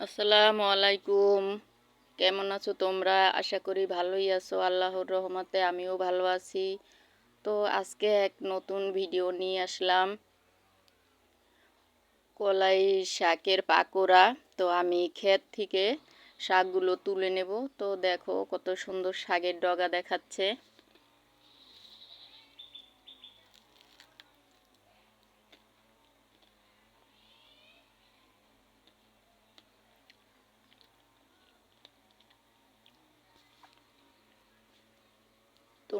আসসালামু আলাইকুম। কেমন আছো তোমরা? আশা করি ভালোই আছো। আল্লাহর রহমতে আমিও ভালো আছি। তো আজকে এক নতুন ভিডিও নিয়ে আসলাম। কলাই শাকের পাকোড়া। তো আমি ক্ষেত থেকে শাকগুলো তুলে নেব। তো দেখো কত সুন্দর শাকের ডগা দেখাচ্ছে।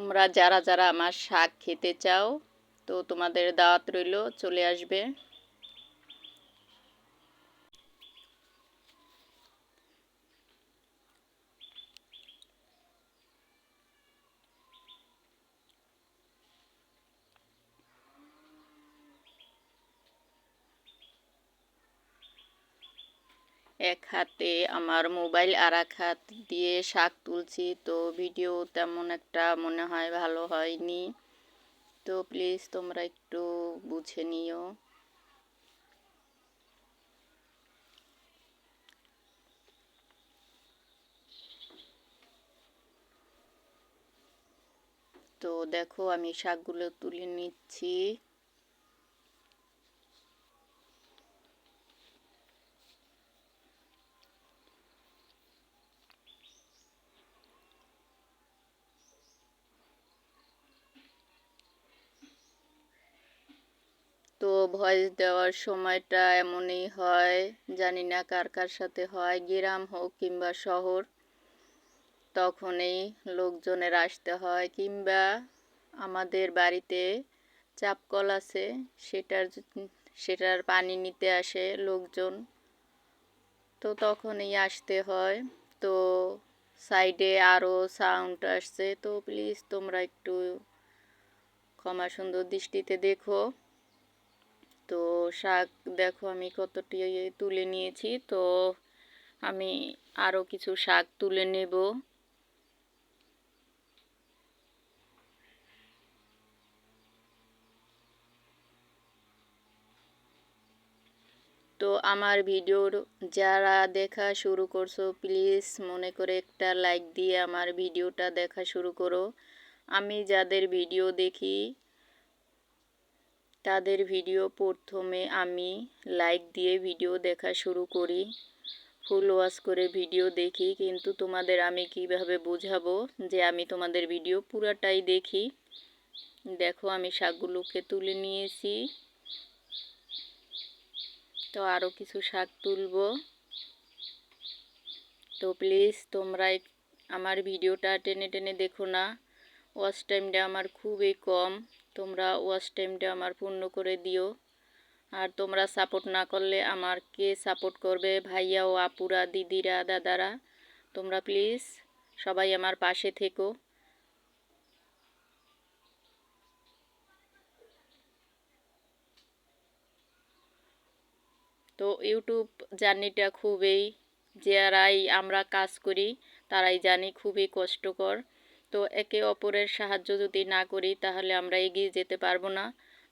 তোমরা যারা যারা আমার শাক খেতে চাও তো তোমাদের দাওয়াত রইল চলে আসবে। এক হাতে আমার মোবাইল আর এক হাত দিয়ে শাক তুলছি। তো ভিডিও তেমন একটা মনে হয় ভালো হয়নি। তো প্লিজ তোমরা একটু বুঝে নিও। তো দেখো আমি শাকগুলো তুলে নিচ্ছি। তো ভয়েস দেওয়ার সময়টা এমনই হয়, জানি না কার কার সাথে হয়, গ্রাম হোক কিংবা শহর। তখনই লোকজনের আসতে হয় কিংবা আমাদের বাড়িতে চাপকল আছে, সেটার সেটার পানি নিতে আসে লোকজন। তো তখনই আসতে হয়। তো সাইডে আরও সাউন্ড আসছে। তো প্লিজ তোমরা একটু ক্ষমা সুন্দর দৃষ্টিতে দেখো। তো শাক দেখো আমি কতটি তুলে নিয়েছি। তো আমি আরও কিছু শাক তুলে নেব। তো আমার ভিডিওর যারা দেখা শুরু করছ, প্লিজ মনে করে একটা লাইক দিয়ে আমার ভিডিওটা দেখা শুরু করো। আমি যাদের ভিডিও দেখি তাদের ভিডিও প্রথমে আমি লাইক দিয়ে ভিডিও দেখা শুরু করি ফুল ওয়াশ করে ভিডিও দেখি, কিন্তু তোমাদের আমি কীভাবে বোঝাবো যে আমি তোমাদের ভিডিও পুরাটাই দেখি? দেখো, আমি শাকগুলোকে তুলে নিয়েছি। তো আরও কিছু শাক তুলব। তো প্লিজ তোমরা আমার ভিডিওটা টেনে টেনে দেখো না। ওয়াচ টাইমটা আমার খুবই কম। তোমরা ওয়াচ টাইমটা আমার পূর্ণ করে দিও। আর তোমরা সাপোর্ট না করলে আমার কে সাপোর্ট করবে? ভাইয়া ও আপুরা, দিদিরা, দাদারা, তোমরা প্লিজ সবাই আমার পাশে থেকো। তো ইউটিউব জার্নিটা খুবই যারাই আমরা কাজ করি, তারাই জানি খুবই কষ্টকর। তো একে অপরের সাহায্য যদি না করি, তাহলে আমরা এগিয়ে যেতে পারব না।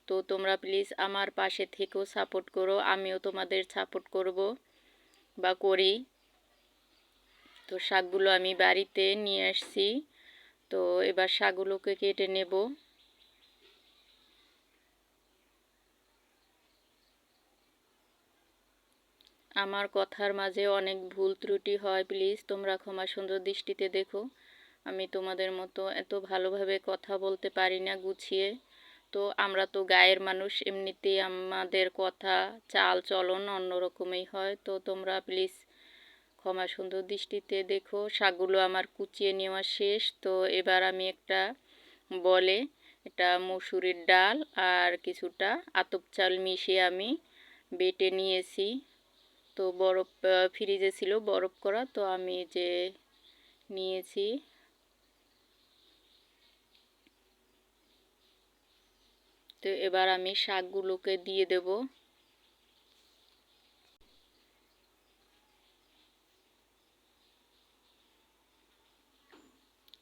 তো তোমরা প্লিজ আমার পাশে থেকেও সাপোর্ট করো, আমিও তোমাদের সাপোর্ট করব বা করি। তো শাকগুলো আমি বাড়িতে নিয়ে আসছি। তো এবার শাকগুলোকে কেটে নেব। আমার কথার মাঝে অনেক ভুল ত্রুটি হয় প্লিজ তোমরা ক্ষমা সুন্দর দৃষ্টিতে দেখো। আমি তোমাদের মতো এত ভালোভাবে কথা বলতে পারি না গুছিয়ে। তো আমরা তো গায়ের মানুষ, এমনিতেই আমাদের কথা চাল চলন অন্যরকমই হয়। তো তোমরা প্লিজ ক্ষমা সুন্দর দৃষ্টিতে দেখো, শাকগুলো আমার কুচিয়ে নেওয়া শেষ। তো এবার আমি একটা বলে, এটা মসুরির ডাল আর কিছুটা আতপ চাল মিশিয়ে আমি বেটে নিয়েছি। তো বরফ ফ্রিজে ছিল বরফ করা, তো আমি যে নিয়েছি তো এবার আমি শাকগুলোকে দিয়ে দেব।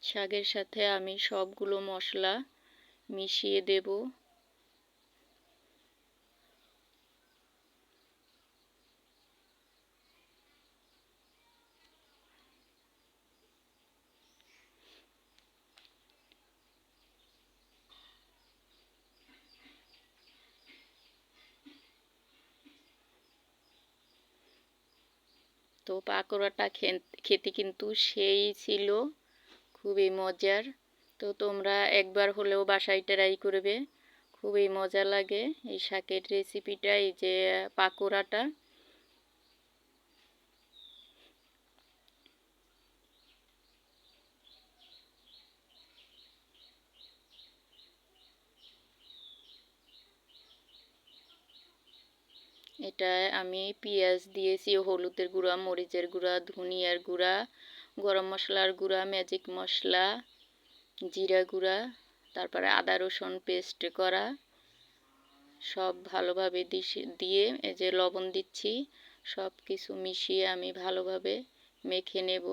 শাকের সাথে আমি সবগুলো মশলা মিশিয়ে দেব। তো পাকোড়াটা খেতে কিন্তু সেই ছিল, খুবই মজার। তো তোমরা একবার হলেও বাসায় ট্রাই করবে, খুবই মজা লাগে এই শাকের রেসিপিটা এই যে পাকোড়াটা। এটা আমি পেঁয়াজ দিয়েছি, হলুদের গুঁড়া, মরিচের গুঁড়া, ধনিয়ার গুঁড়া, গরম মশলার গুঁড়া ম্যাজিক মশলা, জিরা গুঁড়া, তারপরে আদা রসুন পেস্ট করা, সব ভালোভাবে দিয়ে এই যে লবণ দিচ্ছি সব কিছু মিশিয়ে আমি ভালোভাবে মেখে নেব।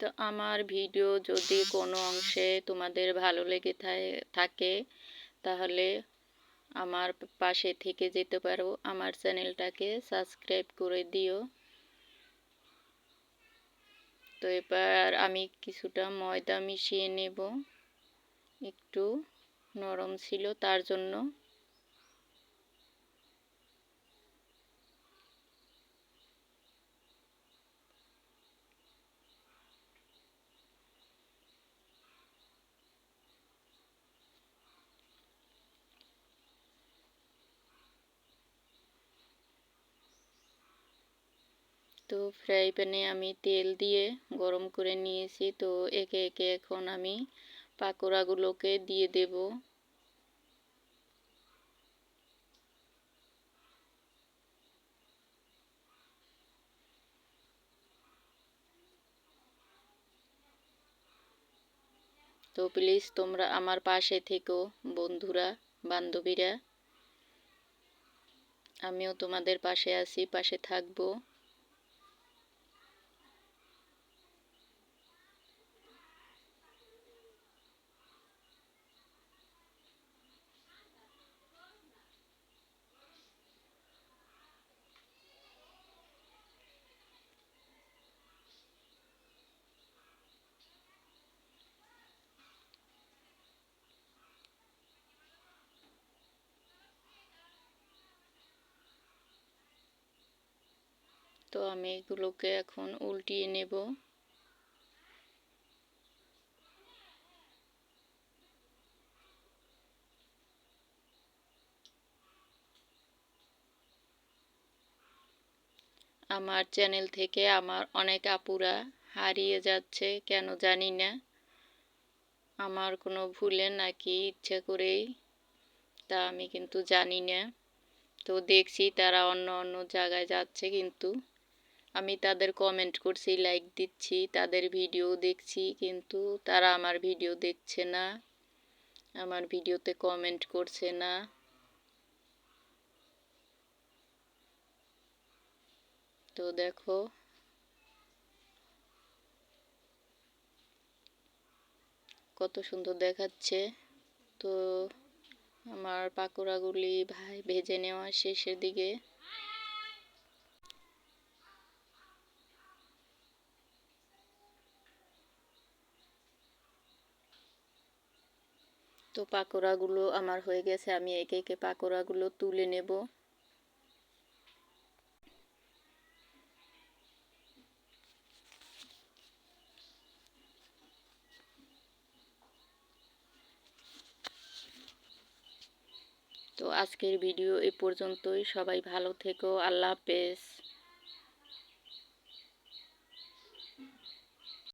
তো আমার ভিডিও যদি কোনো অংশে তোমাদের ভালো লেগে থাকে, তাহলে আমার পাশে থেকে যেতে পারো। আমার চ্যানেলটাকে সাবস্ক্রাইব করে দিও। তো এবার আমি কিছুটা ময়দা মিশিয়ে নেব। একটু নরম ছিল তার জন্য। তো ফ্রাই প্যানে আমি তেল দিয়ে গরম করে নিয়েছি। তো একে একে এখন আমি পাকোড়াগুলোকে দিয়ে দেব। তো প্লিজ তোমরা আমার পাশে থেকো, বন্ধুরা, বান্ধবীরা। আমিও তোমাদের পাশে আছি, পাশে থাকব। তো আমি এগুলোকে এখন উল্টিয়ে নেব। আমার চ্যানেল থেকে আমার অনেক আপুরা হারিয়ে যাচ্ছে, কেন জানি না। আমার কোনো ভুলে নাকি ইচ্ছে করেই, তা আমি কিন্তু জানি না। তো দেখছি তারা অন্য অন্য জায়গায় যাচ্ছে কিন্তু। আমি তাদের কমেন্ট করছি লাইক দিচ্ছি, তাদের ভিডিও দেখছি, কিন্তু তারা আমার ভিডিও দেখছে না, আমার ভিডিওতে কমেন্ট করছে না। তো দেখো। কত সুন্দর দেখাচ্ছে। তো আমার পাকোড়াগুলি ভাই ভেজে নেওয়া শেষের দিকে। তো পাকোড়াগুলো আমার হয়ে গেছে, আমি একে একে পাকোড়াগুলো তুলে নেব। তো আজকের ভিডিও এ পর্যন্তই, সবাই ভালো থেকো, আল্লাহ হাফেজ।